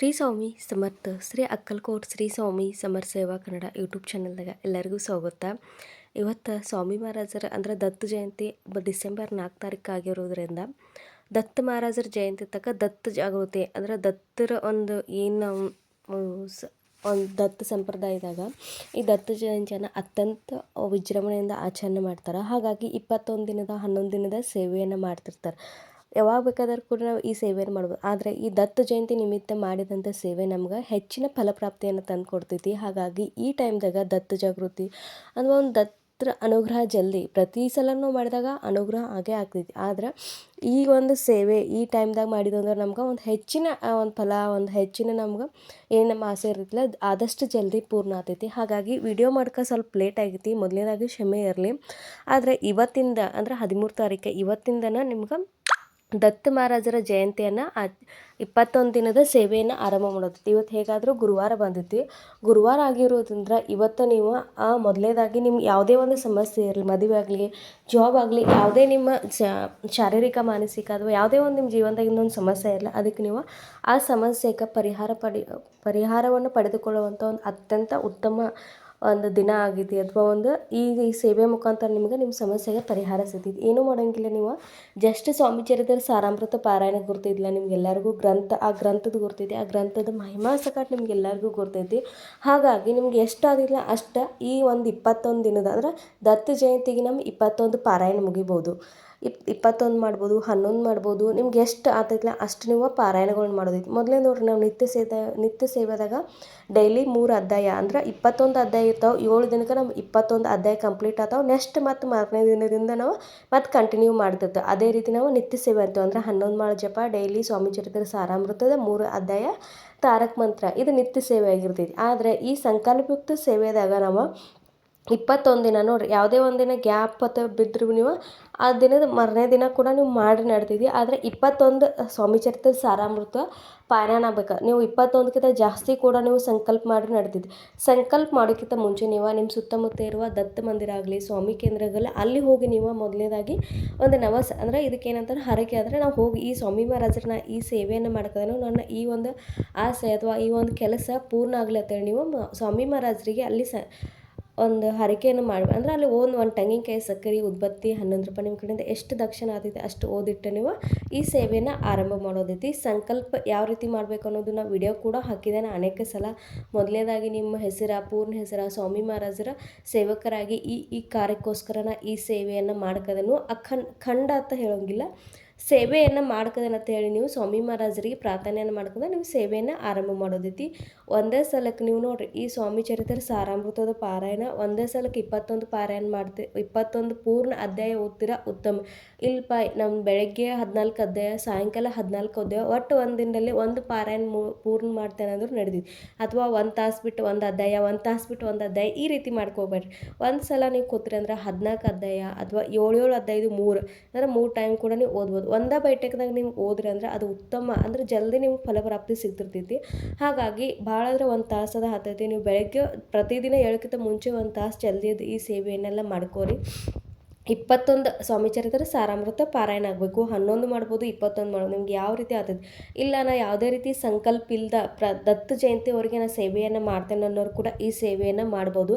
ಶ್ರೀ ಸ್ವಾಮಿ ಸಮರ್ಥ, ಶ್ರೀ ಅಕ್ಕಲ್ಕೋಟ್ ಶ್ರೀ ಸ್ವಾಮಿ ಸಮರ್ ಸೇವಾ ಕನ್ನಡ ಯೂಟ್ಯೂಬ್ ಚಾನಲ್ದಾಗ ಎಲ್ಲರಿಗೂ ಸ್ವಾಗತ. ಇವತ್ತು ಸ್ವಾಮಿ ಮಹಾರಾಜರ ಅಂದ್ರೆ ದತ್ತು ಜಯಂತಿ ಡಿಸೆಂಬರ್ ನಾಲ್ಕು ತಾರೀಕು ಆಗಿರೋದ್ರಿಂದ ದತ್ತ ಮಹಾರಾಜರ ಜಯಂತಿ ತಕ್ಕ ದತ್ತ ಜಾಗೃತಿ ಅಂದ್ರೆ ದತ್ತರ ಒಂದು ಏನು ಒಂದು ದತ್ತ ಸಂಪ್ರದಾಯದಾಗ ಈ ದತ್ತ ಜಯಂತಿಯನ್ನು ಅತ್ಯಂತ ವಿಜೃಂಭಣೆಯಿಂದ ಆಚರಣೆ ಮಾಡ್ತಾರೆ. ಹಾಗಾಗಿ ಇಪ್ಪತ್ತೊಂದು ದಿನದ ಹನ್ನೊಂದು ದಿನದ ಸೇವೆಯನ್ನು ಮಾಡ್ತಿರ್ತಾರೆ. ಯಾವಾಗ ಬೇಕಾದ್ರೂ ಕೂಡ ನಾವು ಈ ಸೇವೆಯನ್ನು ಮಾಡ್ಬೋದು. ಆದರೆ ಈ ದತ್ತ ಜಯಂತಿ ನಿಮಿತ್ತ ಮಾಡಿದಂಥ ಸೇವೆ ನಮ್ಗೆ ಹೆಚ್ಚಿನ ಫಲಪ್ರಾಪ್ತಿಯನ್ನು ತಂದು ಕೊಡ್ತೈತಿ. ಹಾಗಾಗಿ ಈ ಟೈಮ್ದಾಗ ದತ್ತ ಜಾಗೃತಿ ಅಥವಾ ಒಂದು ದತ್ತ ಅನುಗ್ರಹ ಜಲ್ದಿ ಪ್ರತಿ ಸಲನೂ ಮಾಡಿದಾಗ ಅನುಗ್ರಹ ಆಗೇ ಆಗ್ತೈತಿ. ಆದ್ರೆ ಈ ಒಂದು ಸೇವೆ ಈ ಟೈಮ್ದಾಗ ಮಾಡಿದಂದ್ರೆ ನಮ್ಗೆ ಒಂದು ಹೆಚ್ಚಿನ ಒಂದು ಫಲ, ಒಂದು ಹೆಚ್ಚಿನ ನಮ್ಗೆ ಏನು ನಮ್ಮ ಆಸೆ ಇರ್ತಿಲ್ಲ ಆದಷ್ಟು ಜಲ್ದಿ ಪೂರ್ಣ ಆಗ್ತೈತಿ. ಹಾಗಾಗಿ ವಿಡಿಯೋ ಮಾಡ್ಕ ಸ್ವಲ್ಪ ಲೇಟ್ ಆಗೈತಿ. ಮೊದಲನೇದಾಗಿ ಕ್ಷಮೆ ಇರಲಿ. ಆದರೆ ಇವತ್ತಿಂದ, ಅಂದ್ರೆ ಹದಿಮೂರು ತಾರೀಕು, ಇವತ್ತಿಂದನೇ ನಿಮ್ಗೆ ದತ್ತ ಮಹಾರಾಜರ ಜಯಂತಿಯನ್ನು ಆ ಇಪ್ಪತ್ತೊಂದು ದಿನದ ಸೇವೆಯನ್ನು ಆರಂಭ ಮಾಡೋದು ಇವತ್ತು ಹೇಗಾದರೂ ಗುರುವಾರ ಬಂದೈತಿ. ಗುರುವಾರ ಆಗಿರೋದ್ರಿಂದ ಇವತ್ತು ನೀವು ಆ ಮೊದಲನೇದಾಗಿ ನಿಮ್ಮ ಯಾವುದೇ ಒಂದು ಸಮಸ್ಯೆ ಇರಲಿ, ಮದುವೆ ಆಗಲಿ ಜಾಬ್ ಆಗಲಿ, ಯಾವುದೇ ನಿಮ್ಮ ಶಾರೀರಿಕ, ಮಾನಸಿಕ ಅಥವಾ ಯಾವುದೇ ಒಂದು ನಿಮ್ಮ ಜೀವನದಾಗಿಂದ ಇನ್ನೊಂದು ಸಮಸ್ಯೆ ಇರಲಿ, ಅದಕ್ಕೆ ನೀವು ಆ ಸಮಸ್ಯೆಗೆ ಪರಿಹಾರ ಪಡಿ, ಪರಿಹಾರವನ್ನು ಪಡೆದುಕೊಳ್ಳುವಂಥ ಒಂದು ಅತ್ಯಂತ ಉತ್ತಮ ಒಂದು ದಿನ ಆಗೈತಿ ಅಥವಾ ಒಂದು ಈ ಈ ಸೇವೆ ಮುಖಾಂತರ ನಿಮ್ಗೆ ನಿಮ್ಮ ಸಮಸ್ಯೆಗೆ ಪರಿಹಾರ ಸಿಗ್ತೈತಿ ಏನೂ ಮಾಡೋಂಗಿಲ್ಲ ನೀವು. ಜಸ್ಟ್ ಸ್ವಾಮಿ ಚರಿತ್ರೆ ಸಾರಾಮೃತ ಪಾರಾಯಣ ಗುರ್ತಿದ್ಲ ನಿಮ್ಗೆಲ್ಲರಿಗೂ ಗ್ರಂಥ, ಆ ಗ್ರಂಥದ ಗುರ್ತೈತಿ ಆ ಗ್ರಂಥದ ಮಹಿಮಾ ಸಕಟ್ ನಿಮ್ಗೆಲ್ಲರಿಗೂ ಗುರ್ತೈತಿ. ಹಾಗಾಗಿ ನಿಮ್ಗೆ ಎಷ್ಟು ಆಗಿಲ್ಲ ಅಷ್ಟು ಈ ಒಂದು ಇಪ್ಪತ್ತೊಂದು ದಿನದ, ಅಂದ್ರೆ ದತ್ತ ಜಯಂತಿಗೆ ನಮ್ಮ ಇಪ್ಪತ್ತೊಂದು ಪಾರಾಯಣ ಮುಗಿಬೋದು. ಇಪ್ ಇಪ್ಪತ್ತೊಂದು ಮಾಡ್ಬೋದು, ಹನ್ನೊಂದು ಮಾಡ್ಬೋದು, ನಿಮ್ಗೆ ಎಷ್ಟು ಆಗ್ತೈತಿಲ್ಲ ಅಷ್ಟು ನೀವು ಪಾರಾಯಣಗಳನ್ನ ಮಾಡೋದೈತಿ ಮೊದಲೇ ನೋಡ್ರಿ ನಾವು ನಿತ್ಯ ಸೇದ, ನಿತ್ಯ ಸೇವೆದಾಗ ಡೈಲಿ ಮೂರು ಅಧ್ಯಾಯ ಅಂದ್ರೆ ಇಪ್ಪತ್ತೊಂದು ಅಧ್ಯಾಯ ಇರ್ತಾವೆ, ಏಳು ದಿನಕ್ಕೆ ನಮ್ಮ ಇಪ್ಪತ್ತೊಂದು ಅಧ್ಯಾಯ ಕಂಪ್ಲೀಟ್ ಆಗ್ತಾವೆ, ನೆಕ್ಸ್ಟ್ ಮತ್ತು ಮಾರನೇ ದಿನದಿಂದ ನಾವು ಮತ್ತೆ ಕಂಟಿನ್ಯೂ ಮಾಡ್ತಿರ್ತೇವೆ. ಅದೇ ರೀತಿ ನಾವು ನಿತ್ಯ ಸೇವೆ ಅಂತೇವೆ ಅಂದ್ರೆ ಹನ್ನೊಂದು ಮಾಳ ಜಪ, ಡೈಲಿ ಸ್ವಾಮಿ ಚರಿತ್ರೆ ಸಾರಾಮೃತದ ಮೂರು ಅಧ್ಯಾಯ ತಾರಕ ಮಂತ್ರ, ಇದು ನಿತ್ಯ ಸೇವೆ ಆಗಿರ್ತೈತಿ. ಆದರೆ ಈ ಸಂಕಲ್ಪಯುಕ್ತ ಸೇವೆದಾಗ ನಾವು ಇಪ್ಪತ್ತೊಂದು ದಿನ ನೋಡಿರಿ, ಯಾವುದೇ ಒಂದು ದಿನ ಗ್ಯಾಪ್ ಅಥವಾ ಬಿದ್ದರೂ ನೀವು ಆ ದಿನದ ಮಾರನೇ ದಿನ ಕೂಡ ನೀವು ಮಾಡಿ ನಡ್ತಿದ್ವಿ ಆದರೆ ಇಪ್ಪತ್ತೊಂದು ಸ್ವಾಮಿ ಚರಿತ್ರೆ ಸಾರಾಮೃತ ಪಾರಾಯಣ ಆಗ್ಬೇಕು. ನೀವು ಇಪ್ಪತ್ತೊಂದಕ್ಕಿಂತ ಜಾಸ್ತಿ ಕೂಡ ನೀವು ಸಂಕಲ್ಪ ಮಾಡಿ ನಡೆದಿದ್ದು ಸಂಕಲ್ಪ ಮಾಡೋಕ್ಕಿಂತ ಮುಂಚೆ ನೀವು ನಿಮ್ಮ ಸುತ್ತಮುತ್ತ ಇರುವ ದತ್ತ ಮಂದಿರ ಆಗಲಿ, ಸ್ವಾಮಿ ಕೇಂದ್ರಗಲ್ಲ ಅಲ್ಲಿ ಹೋಗಿ ನೀವು ಮೊದಲನೇದಾಗಿ ಒಂದು ನವಸ ಅಂದರೆ ಇದಕ್ಕೇನಂತಾರೆ ಹರಕೆ ಅಂದರೆ ನಾವು ಹೋಗಿ ಈ ಸ್ವಾಮಿ ಮಹಾರಾಜರನ್ನ ಈ ಸೇವೆಯನ್ನು ಮಾಡ್ಕೋದನ್ನು ನನ್ನ ಈ ಒಂದು ಆಸೆ ಅಥವಾ ಈ ಒಂದು ಕೆಲಸ ಪೂರ್ಣ ಆಗಲಿ ಅಂತೇಳಿ ನೀವು ಸ್ವಾಮಿ ಮಹಾರಾಜರಿಗೆ ಅಲ್ಲಿ ಸ ಒಂದು ಹರಕೆಯನ್ನು ಮಾಡಿ ಅಂದ್ರೆ ಅಲ್ಲಿ ಒಂದು ಒಂದು ತೆಂಗಿನಕಾಯಿ, ಸಕ್ಕರೆ, ಉದ್ಬತ್ತಿ, ಹನ್ನೊಂದು ರೂಪಾಯಿ ನಿಮ್ಮ ಕಡೆಯಿಂದ ಎಷ್ಟು ದಕ್ಷಿಣ ಆಗ್ತೈತೆ ಅಷ್ಟು ಓದಿಟ್ಟು ನೀವು ಈ ಸೇವೆಯನ್ನು ಆರಂಭ ಮಾಡೋದೈತಿ. ಸಂಕಲ್ಪ ಯಾವ ರೀತಿ ಮಾಡಬೇಕು ಅನ್ನೋದನ್ನ ವಿಡಿಯೋ ಕೂಡ ಹಾಕಿದ್ದೇನೆ. ಅನೇಕ ಸಲ ಮೊದಲನೇದಾಗಿ ನಿಮ್ಮ ಹೆಸರ, ಪೂರ್ಣ ಹೆಸರ, ಸ್ವಾಮಿ ಮಹಾರಾಜರ ಸೇವಕರಾಗಿ ಈ ಈ ಕಾರ್ಯಕ್ಕೋಸ್ಕರನ ಈ ಸೇವೆಯನ್ನು ಮಾಡ್ಕೋದನ್ನು ಅಖಂಡ, ಖಂಡ ಅಂತ ಹೇಳೋಂಗಿಲ್ಲ. ಸೇವೆಯನ್ನು ಮಾಡ್ಕೋದೇನಂತ ಹೇಳಿ ನೀವು ಸ್ವಾಮಿ ಮಹಾರಾಜರಿಗೆ ಪ್ರಾರ್ಥನೆಯನ್ನು ಮಾಡ್ಕೊಂಡ ನೀವು ಸೇವೆಯನ್ನು ಆರಂಭ ಮಾಡೋದೈತಿ. ಒಂದೇ ಸಲಕ್ಕೆ ನೀವು ನೋಡ್ರಿ, ಈ ಸ್ವಾಮಿ ಚರಿತ್ರೆ ಸಾರಾಮೃತದ ಪಾರಾಯಣ, ಒಂದೇ ಸಲಕ್ಕೆ ಇಪ್ಪತ್ತೊಂದು ಪಾರಾಯಣ ಮಾಡ್ತೀವಿ ಇಪ್ಪತ್ತೊಂದು ಪೂರ್ಣ ಅಧ್ಯಾಯ ಓದ್ತೀರ? ಉತ್ತಮ. ಇಲ್ಪ ನಮ್ಮ ಬೆಳಗ್ಗೆ ಹದಿನಾಲ್ಕು ಅಧ್ಯಾಯ, ಸಾಯಂಕಾಲ ಹದಿನಾಲ್ಕು ಅಧ್ಯಾಯ, ಒಟ್ಟು ಒಂದು ದಿನದಲ್ಲಿ ಒಂದು ಪಾರಾಯಣ ಪೂರ್ಣ ಮಾಡ್ತೇನೆ ಅಂದ್ರೂ ನಡೆದಿತ್ತು ಅಥವಾ ಒಂದು ತಾಸು ಬಿಟ್ಟು ಒಂದು ಅಧ್ಯಾಯ, ಒಂದು ತಾಸು ಬಿಟ್ಟು ಒಂದು ಅಧ್ಯಾಯ, ಈ ರೀತಿ ಮಾಡ್ಕೋಬೇಡ್ರಿ. ಒಂದು ಸಲ ನೀವು ಕೂತ್ರಿ ಅಂದ್ರೆ ಹದಿನಾಲ್ಕು ಅಧ್ಯಾಯ ಅಥವಾ ಏಳು ಏಳು ಅಧ್ಯಾಯದು ಮೂರು, ಅಂದರೆ ಮೂರು ಟೈಮ್ ಕೂಡ ನೀವು ಓದ್ಬೋದು. ಒಂದೇ ಬೈಟಕ್ದಾಗ ನಿಮ್ಗೆ ಓದ್ರಿ ಅಂದ್ರೆ ಅದು ಉತ್ತಮ, ಅಂದ್ರೆ ಜಲ್ದಿ ನಿಮ್ಗೆ ಫಲಪ್ರಾಪ್ತಿ ಸಿಗ್ತಿರ್ತೈತಿ. ಹಾಗಾಗಿ ಭಾಳ ಅಂದ್ರೆ ಒಂದು ತಾಸದ ಹತ್ತೈತಿ, ನೀವು ಬೆಳಗ್ಗೆ ಪ್ರತಿದಿನ ಏಳಕ್ಕಿಂತ ಮುಂಚೆ ಒಂದು ತಾಸು ಜಲ್ದಿ ಈ ಸೇವೆಯನ್ನೆಲ್ಲ ಮಾಡ್ಕೋರಿ. ಇಪ್ಪತ್ತೊಂದು ಸ್ವಾಮಿ ಚರಿತ್ರೆ, ಸಾರಾಮೃತ, ಪಾರಾಯಣ ಆಗಬೇಕು. ಹನ್ನೊಂದು ಮಾಡ್ಬೋದು, ಇಪ್ಪತ್ತೊಂದು ಮಾಡ್ಬೋದು. ನಿಮ್ಗೆ ಯಾವ ರೀತಿ ಆಗ್ತದೆ? ಇಲ್ಲ, ನಾ ಯಾವುದೇ ರೀತಿ ಸಂಕಲ್ಪ ಇಲ್ಲದ ಪ್ರ, ದತ್ತ ಜಯಂತಿವರೆಗೆ ನಾನು ಸೇವೆಯನ್ನು ಮಾಡ್ತೇನೆ ಅನ್ನೋರು ಕೂಡ ಈ ಸೇವೆಯನ್ನು ಮಾಡ್ಬೋದು.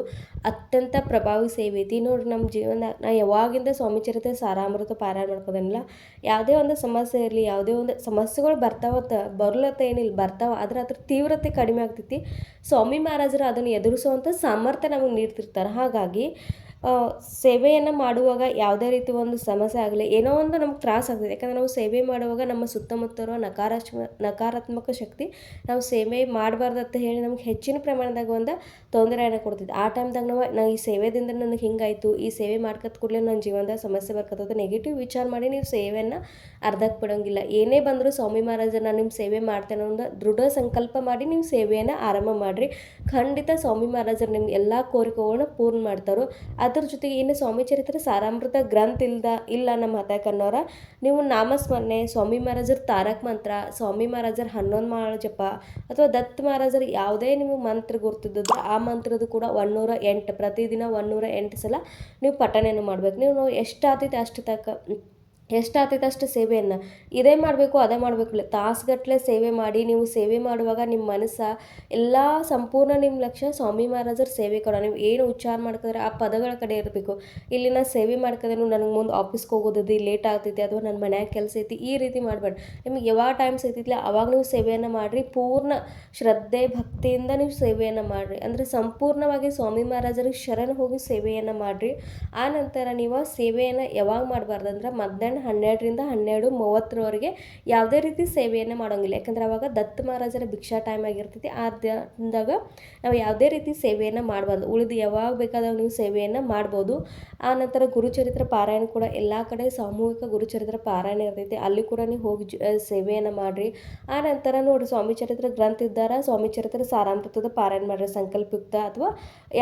ಅತ್ಯಂತ ಪ್ರಭಾವಿ ಸೇವೆ ಐತಿ. ನೋಡ್ರಿ ನಮ್ಮ ಜೀವನ, ನಾ ಯಾವಾಗಿಂದ ಸ್ವಾಮಿ ಚರಿತ್ರೆ, ಸಾರಾಮೃತ, ಪಾರಾಯಣ ಮಾಡ್ಕೋದನಿಲ್ಲ ಯಾವುದೇ ಒಂದು ಸಮಸ್ಯೆ ಇರಲಿ, ಯಾವುದೇ ಒಂದು ಸಮಸ್ಯೆಗಳು ಬರ್ತಾವತ್ತ ಬರ್ಲತ್ತ ಏನಿಲ್ಲ, ಬರ್ತಾವ, ಆದ್ರೆ ಅದ್ರ ತೀವ್ರತೆ ಕಡಿಮೆ ಆಗ್ತೈತಿ. ಸ್ವಾಮಿ ಮಹಾರಾಜರು ಅದನ್ನು ಎದುರಿಸುವಂಥ ಸಾಮರ್ಥ್ಯ ನಮಗೆ ನೀಡ್ತಿರ್ತಾರೆ. ಹಾಗಾಗಿ ಸೇವೆಯನ್ನು ಮಾಡುವಾಗ ಯಾವುದೇ ರೀತಿ ಒಂದು ಸಮಸ್ಯೆ ಆಗಲಿ, ಏನೋ ಒಂದು ನಮ್ಗೆ ತ್ರಾಸ ಆಗ್ತದೆ. ಯಾಕಂದರೆ ನಾವು ಸೇವೆ ಮಾಡುವಾಗ ನಮ್ಮ ಸುತ್ತಮುತ್ತ ಇರೋ ನಕಾರಾತ್ಮ ನಕಾರಾತ್ಮಕ ಶಕ್ತಿ ನಾವು ಸೇವೆ ಮಾಡಬಾರ್ದು ಅಂತ ಹೇಳಿ ನಮ್ಗೆ ಹೆಚ್ಚಿನ ಪ್ರಮಾಣದಾಗ ಒಂದು ತೊಂದರೆಯನ್ನು ಕೊಡ್ತಿದ್ದೆ ಆ ಟೈಮ್ದಾಗ ನಾವು, ನಾ ಈ ಸೇವೆದಿಂದ ನನಗೆ ಹಿಂಗಾಯಿತು, ಈ ಸೇವೆ ಮಾಡ್ಕೊತ ಕೂಡಲೇ ನನ್ನ ಜೀವನದಾಗ ಸಮಸ್ಯೆ ಬರ್ಕತ್ತದ ನೆಗೆಟಿವ್ ವಿಚಾರ ಮಾಡಿ ನೀವು ಸೇವೆಯನ್ನು ಅರ್ಧಕ್ಕೆ ಬಿಡೋಂಗಿಲ್ಲ. ಏನೇ ಬಂದರೂ ಸ್ವಾಮಿ ಮಹಾರಾಜ ನಾನು ನಿಮ್ಮ ಸೇವೆ ಮಾಡ್ತೇನೆ ಒಂದು ದೃಢ ಸಂಕಲ್ಪ ಮಾಡಿ ನಿಮ್ಮ ಸೇವೆಯನ್ನು ಆರಂಭ ಮಾಡಿರಿ. ಖಂಡಿತ ಸ್ವಾಮಿ ಮಹಾರಾಜರು ನಿಮ್ಗೆ ಎಲ್ಲ ಕೋರಿಕೆಗಳನ್ನ ಪೂರ್ಣ ಮಾಡ್ತಾರೋ ಅದ್ರ ಜೊತೆಗೆ ಇನ್ನು ಸ್ವಾಮಿ ಚರಿತ್ರೆ ಸಾರಾಮೃತ ಗ್ರಂಥ ಇಲ್ದ ಇಲ್ಲ ನಮ್ಮ ಹತಕನ್ನೋರ ನೀವು ನಾಮಸ್ಮರಣೆ, ಸ್ವಾಮಿ ಮಹಾರಾಜರ ತಾರಕ ಮಂತ್ರ, ಸ್ವಾಮಿ ಮಹಾರಾಜರ ಹನ್ನೊಂದು ಮಾಳ ಜಪ, ಅಥವಾ ದತ್ತ ಮಹಾರಾಜರ ಯಾವುದೇ ನಿಮಗೆ ಮಂತ್ರ ಗುರ್ತಿದ್ದಿದ್ರೆ ಆ ಮಂತ್ರದ ಕೂಡ ಒನ್ನೂರ ಎಂಟು, ಪ್ರತಿದಿನ ಒನ್ನೂರ ಎಂಟು ಸಲ ನೀವು ಪಠಣೆಯನ್ನು ಮಾಡಬೇಕು. ನೀವು ಎಷ್ಟು ಆತೈತೆ ಅಷ್ಟು ತಕ್ಕ ಎಷ್ಟಾಗ್ತೈತೆ ಅಷ್ಟು ಸೇವೆಯನ್ನು. ಇದೇ ಮಾಡಬೇಕು, ಅದೇ ಮಾಡಬೇಕು. ತಾಸುಗಟ್ಟಲೆ ಸೇವೆ ಮಾಡಿ, ನೀವು ಸೇವೆ ಮಾಡುವಾಗ ನಿಮ್ಮ ಮನಸ್ಸು ಎಲ್ಲ ಸಂಪೂರ್ಣ ನಿಮ್ಮ ಲಕ್ಷ್ಯ ಸ್ವಾಮಿ ಮಹಾರಾಜರ ಸೇವೆ ಕೊಡ. ನೀವು ಏನು ಉಚ್ಚಾರ ಮಾಡ್ಕೊಂಡ್ರೆ ಆ ಪದಗಳ ಕಡೆ ಇರಬೇಕು. ಇಲ್ಲಿ ನಾನು ಸೇವೆ ಮಾಡ್ಕೋದೇನು ನನಗೆ ಮುಂದೆ ಆಫೀಸ್ಗೆ ಹೋಗೋದೈತಿ ಲೇಟ್ ಆಗ್ತೈತಿ, ಅಥವಾ ನನ್ನ ಮನ್ಯಾಗ ಕೆಲಸ ಐತಿ, ಈ ರೀತಿ ಮಾಡಬೇಡ. ನಿಮ್ಗೆ ಯಾವಾಗ ಟೈಮ್ ಸಿಗ್ತೈತಿಲ್ಲ ಅವಾಗ ನೀವು ಸೇವೆಯನ್ನು ಮಾಡಿರಿ. ಪೂರ್ಣ ಶ್ರದ್ಧೆ, ಭಕ್ತಿಯಿಂದ ನೀವು ಸೇವೆಯನ್ನು ಮಾಡಿರಿ. ಅಂದರೆ ಸಂಪೂರ್ಣವಾಗಿ ಸ್ವಾಮಿ ಮಹಾರಾಜರಿಗೆ ಶರಣ ಹೋಗಿ ಸೇವೆಯನ್ನು ಮಾಡಿರಿ. ಆ ನಂತರ ನೀವು ಸೇವೆಯನ್ನು ಯಾವಾಗ ಮಾಡಬಾರ್ದು ಅಂದ್ರೆ ಮಧ್ಯಾಹ್ನ ಹನ್ನೆರಡರಿಂದ ಹನ್ನೆರಡು ಮೂವತ್ತರವರೆಗೆ ಯಾವುದೇ ರೀತಿ ಸೇವೆಯನ್ನು ಮಾಡೋಂಗಿಲ್ಲ. ಯಾಕಂದ್ರೆ ಅವಾಗ ದತ್ತ ಮಹಾರಾಜರ ಭಿಕ್ಷಾ ಟೈಮ್ ಆಗಿರ್ತೈತಿ. ಆ ದಿನದಾಗ ನಾವು ಯಾವುದೇ ರೀತಿ ಸೇವೆಯನ್ನು ಮಾಡಬಾರ್ದು. ಉಳಿದು ಯಾವಾಗ ಬೇಕಾದಾಗ ನೀವು ಸೇವೆಯನ್ನು ಮಾಡ್ಬೋದು. ಆ ನಂತರ ಗುರುಚರಿತ್ರ ಪಾರಾಯಣ ಕೂಡ ಎಲ್ಲ ಕಡೆ ಸಾಮೂಹಿಕ ಗುರುಚರಿತ್ರ ಪಾರಾಯಣ ಇರ್ತೈತಿ. ಅಲ್ಲಿ ಕೂಡ ನೀವು ಹೋಗಿ ಸೇವೆಯನ್ನು ಮಾಡಿರಿ. ಆ ನಂತರ ನೋಡಿ ಸ್ವಾಮಿ ಚರಿತ್ರ ಗ್ರಂಥ ಇದ್ದಾರ. ಸ್ವಾಮಿ ಚರಿತ್ರ ಸಾರಾಮೃತದ ಪಾರಾಯಣ ಮಾಡಿರಿ. ಸಂಕಲ್ಪಯುಕ್ತ ಅಥವಾ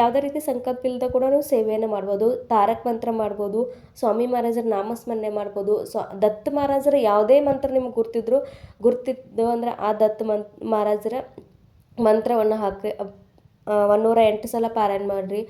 ಯಾವುದೇ ರೀತಿ ಸಂಕಲ್ಪ ಇಲ್ಲದ ಕೂಡ ನೀವು ಸೇವೆಯನ್ನು ಮಾಡ್ಬೋದು. ತಾರಕ ಮಂತ್ರ ಮಾಡ್ಬೋದು. ಸ್ವಾಮಿ ಮಹಾರಾಜರ ನಾಮಸ್ಮರಣೆ ಮಾಡ್ಬೋದು. ಸ್ವ ದತ್ತ ಮಹಾರಾಜರ ಯಾವುದೇ ಮಂತ್ರ ನಿಮ್ಗೆ ಗುರ್ತಿದ್ರು, ಗುರ್ತಿದ್ದು ಅಂದ್ರೆ ಆ ದತ್ತ ಮಹಾರಾಜರ ಮಂತ್ರವನ್ನು ಹಾಕಿ ಒಂದೂರ ಎಂಟು ಸಲ ಪಾರಾಯಣ ಮಾಡಿರಿ.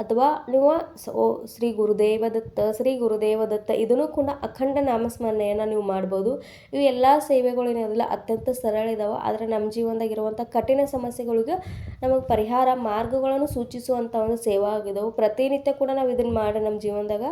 ಅಥವಾ ನೀವು ಸೋ ಶ್ರೀ ಗುರುದೇವ ದತ್ತ, ಶ್ರೀ ಗುರುದೇವ ದತ್ತ, ಇದನ್ನು ಕೂಡ ಅಖಂಡ ನಾಮಸ್ಮರಣೆಯನ್ನು ನೀವು ಮಾಡ್ಬೋದು. ಇವು ಎಲ್ಲ ಸೇವೆಗಳು ಏನಿರೋದಿಲ್ಲ ಅತ್ಯಂತ ಸರಳ ಇದಾವೆ. ಆದರೆ ನಮ್ಮ ಜೀವನದಾಗಿರುವಂಥ ಕಠಿಣ ಸಮಸ್ಯೆಗಳಿಗೆ ನಮಗೆ ಪರಿಹಾರ ಮಾರ್ಗಗಳನ್ನು ಸೂಚಿಸುವಂಥ ಒಂದು ಸೇವಾ ಆಗಿದಾವೆ. ಪ್ರತಿನಿತ್ಯ ಕೂಡ ನಾವು ಇದನ್ನು ಮಾಡಿ ನಮ್ಮ ಜೀವನದಾಗ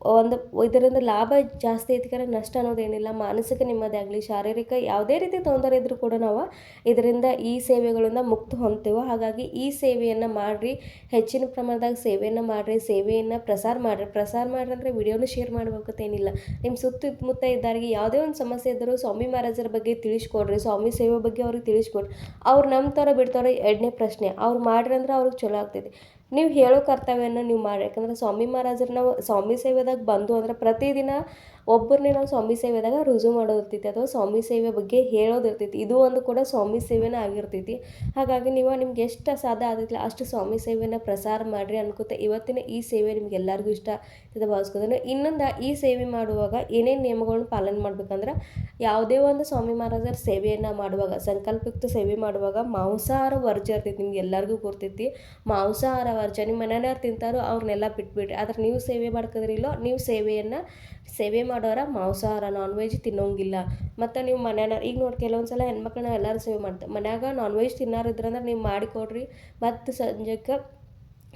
ಒಂದು ಇದರಿಂದ ಲಾಭ ಜಾಸ್ತಿ ಐತಿ ಕರೆ ನಷ್ಟ ಅನ್ನೋದೇನಿಲ್ಲ ಮಾನಸಿಕ ನೆಮ್ಮದಿ ಆಗಲಿ, ಶಾರೀರಿಕ ಯಾವುದೇ ರೀತಿ ತೊಂದರೆ ಇದ್ದರೂ ಕೂಡ ನಾವು ಇದರಿಂದ ಈ ಸೇವೆಗಳಿಂದ ಮುಕ್ತ ಹೊಂದ್ತೇವೆ. ಹಾಗಾಗಿ ಈ ಸೇವೆಯನ್ನು ಮಾಡಿರಿ. ಹೆಚ್ಚಿನ ಪ್ರಮಾಣದಾಗ ಸೇವೆಯನ್ನು ಮಾಡಿರಿ. ಸೇವೆಯನ್ನು ಪ್ರಸಾರ ಮಾಡಿರಿ. ಪ್ರಸಾರ ಮಾಡಿರಿ ಅಂದರೆ ವಿಡಿಯೋನ ಶೇರ್ ಮಾಡ್ಬೇಕತ್ತೇನಿಲ್ಲ ನಿಮ್ಮ ಸುತ್ತಮುತ್ತ ಇದ್ದಾರಿಗೆ ಯಾವುದೇ ಒಂದು ಸಮಸ್ಯೆ ಇದ್ದರೂ ಸ್ವಾಮಿ ಮಹಾರಾಜರ ಬಗ್ಗೆ ತಿಳಿಸ್ಕೊಡ್ರಿ. ಸ್ವಾಮಿ ಸೇವೆ ಬಗ್ಗೆ ಅವ್ರಿಗೆ ತಿಳಿಸ್ಕೊಡ್ರಿ. ಅವ್ರು ನಮ್ಮ ಥರ ಬಿಡ್ತಾರೆ ಎರಡನೇ ಪ್ರಶ್ನೆ. ಅವ್ರು ಮಾಡ್ರಿ ಅಂದ್ರೆ ಅವ್ರಿಗೆ ಚಲೋ ಆಗ್ತೈತಿ. ನೀವು ಹೇಳೋ ಕರ್ತವ್ಯನ ನೀವು ಮಾಡಿ. ಯಾಕಂದ್ರೆ ಸ್ವಾಮಿ ಮಹಾರಾಜರು ನಾವು ಸ್ವಾಮಿ ಸೇವೆದಾಗ ಬಂದು ಅಂದ್ರೆ ಪ್ರತಿದಿನ ಒಬ್ಬರನ್ನೇ ನಾವು ಸ್ವಾಮಿ ಸೇವೆದಾಗ ರುಜು ಮಾಡೋದಿರ್ತೈತಿ ಅಥವಾ ಸ್ವಾಮಿ ಸೇವೆ ಬಗ್ಗೆ ಹೇಳೋದಿರ್ತೈತಿ. ಇದು ಒಂದು ಕೂಡ ಸ್ವಾಮಿ ಸೇವೆನೇ ಆಗಿರ್ತೈತಿ. ಹಾಗಾಗಿ ನೀವು ನಿಮ್ಗೆ ಎಷ್ಟು ಸಾಧ್ಯ ಆಗೈತಿಲ್ಲ ಅಷ್ಟು ಸ್ವಾಮಿ ಸೇವೆನ ಪ್ರಸಾರ ಮಾಡಿರಿ ಅನ್ಕೋತ ಇವತ್ತಿನ ಈ ಸೇವೆ ನಿಮ್ಗೆ ಎಲ್ಲರಿಗೂ ಇಷ್ಟ ಅಂತ ಭಾವಿಸ್ಕೋದ್ರೆ ಇನ್ನೊಂದು, ಈ ಸೇವೆ ಮಾಡುವಾಗ ಏನೇನು ನಿಯಮಗಳನ್ನ ಪಾಲನೆ ಮಾಡ್ಬೇಕಂದ್ರೆ ಯಾವುದೇ ಒಂದು ಸ್ವಾಮಿ ಮಹಾರಾಜರ ಸೇವೆಯನ್ನು ಮಾಡುವಾಗ, ಸಂಕಲ್ಪಯುಕ್ತ ಸೇವೆ ಮಾಡುವಾಗ ಮಾಂಸಾಹಾರ ವರ್ಜ ಇರ್ತೈತಿ ನಿಮ್ಗೆ ಎಲ್ಲರಿಗೂ ಗೊತ್ತೈತಿ ಮಾಂಸಾಹಾರ ವರ್ಜ ಜನ ಮನೆಯವ್ರು ತಿಂತಾರೋ ಅವ್ರನ್ನೆಲ್ಲ ಬಿಟ್ಬಿಡ್ರಿ. ಆದ್ರೆ ನೀವು ಸೇವೆ ಮಾಡ್ಕೋದ್ರಿಲ್ಲೋ ನೀವು ಸೇವೆಯನ್ನು ಸೇವೆ ಮಾಡೋರ ಮಾಂಸಾಹಾರ ನಾನ್ ವೆಜ್ ತಿನ್ನೋಂಗಿಲ್ಲ. ಮತ್ತು ನೀವು ಮನೆಯ ಈಗ ನೋಡಿ ಕೆಲವೊಂದು ಸಲ ಹೆಣ್ಮಕ್ಳನ್ನ ಎಲ್ಲರೂ ಸೇವೆ ಮಾಡ್ತಾರೆ ಮನ್ಯಾಗ ನಾನ್ ವೆಜ್ ತಿನ್ನಾರಿದ್ರಂದ್ರೆ ನೀವು ಮಾಡಿಕೊಡ್ರಿ ಮತ್ತು ಸಂಜೆಗೆ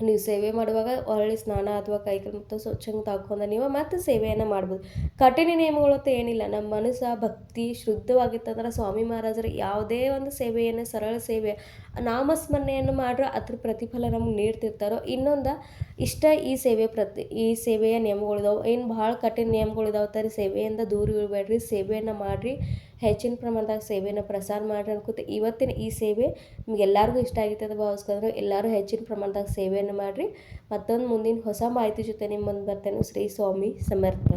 ನೀವು ಸೇವೆ ಮಾಡುವಾಗ ಹೊರಳಿ ಸ್ನಾನ ಅಥವಾ ಕೈಕಾಲು ಮತ್ತು ಸ್ವಚ್ಛಂಗೆ ತಾಕೊಂಡು ನೀವು ಮತ್ತೆ ಸೇವೆಯನ್ನು ಮಾಡ್ಬೋದು. ಕಠಿಣ ನಿಯಮಗಳು ಅಂತ ಏನಿಲ್ಲ. ನಮ್ಮ ಮನಸ್ಸ ಭಕ್ತಿ ಶುದ್ಧವಾಗಿತ್ತಂದ್ರೆ ಸ್ವಾಮಿ ಮಹಾರಾಜರು ಯಾವುದೇ ಒಂದು ಸೇವೆಯನ್ನು, ಸರಳ ಸೇವೆ, ನಾಮಸ್ಮರಣೆಯನ್ನು ಮಾಡ್ರೆ ಅದ್ರ ಪ್ರತಿಫಲ ನಮ್ಗೆ ನೀಡ್ತಿರ್ತಾರೋ? ಇನ್ನೊಂದು, ಇಷ್ಟ ಈ ಸೇವೆ ಪ್ರತಿ, ಈ ಸೇವೆಯ ನಿಯಮಗಳಿದಾವೆ ಏನು ಭಾಳ ಕಠಿಣ ನಿಯಮಗಳಿದಾವೆ ತರಿ ಸೇವೆಯಿಂದ ದೂರ ಇರಬೇಡ್ರಿ. ಸೇವೆಯನ್ನು ಮಾಡಿರಿ. ಹೆಚ್ಚಿನ ಪ್ರಮಾಣದಾಗ ಸೇವೆಯನ್ನು ಪ್ರಸಾರ ಮಾಡಿರಿ ಅನ್ಕೋತ, ಇವತ್ತಿನ ಈ ಸೇವೆ ನಿಮ್ಗೆ ಎಲ್ಲರಿಗೂ ಇಷ್ಟ ಆಗಿತ್ತು ಅಂತ ಭಾವಿಸ್ಕೊಂಡ್ರೆ ಎಲ್ಲರೂ ಹೆಚ್ಚಿನ ಪ್ರಮಾಣದಾಗ ಸೇವೆಯನ್ನು ಮಾಡಿರಿ. ಮತ್ತೊಂದು ಮುಂದಿನ ಹೊಸ ಮಾಹಿತಿ ಜೊತೆ ನಿಮ್ಮ ಮುಂದೆ ಬರ್ತೇನೆ. ಶ್ರೀ ಸ್ವಾಮಿ ಸಮರ್ಥ.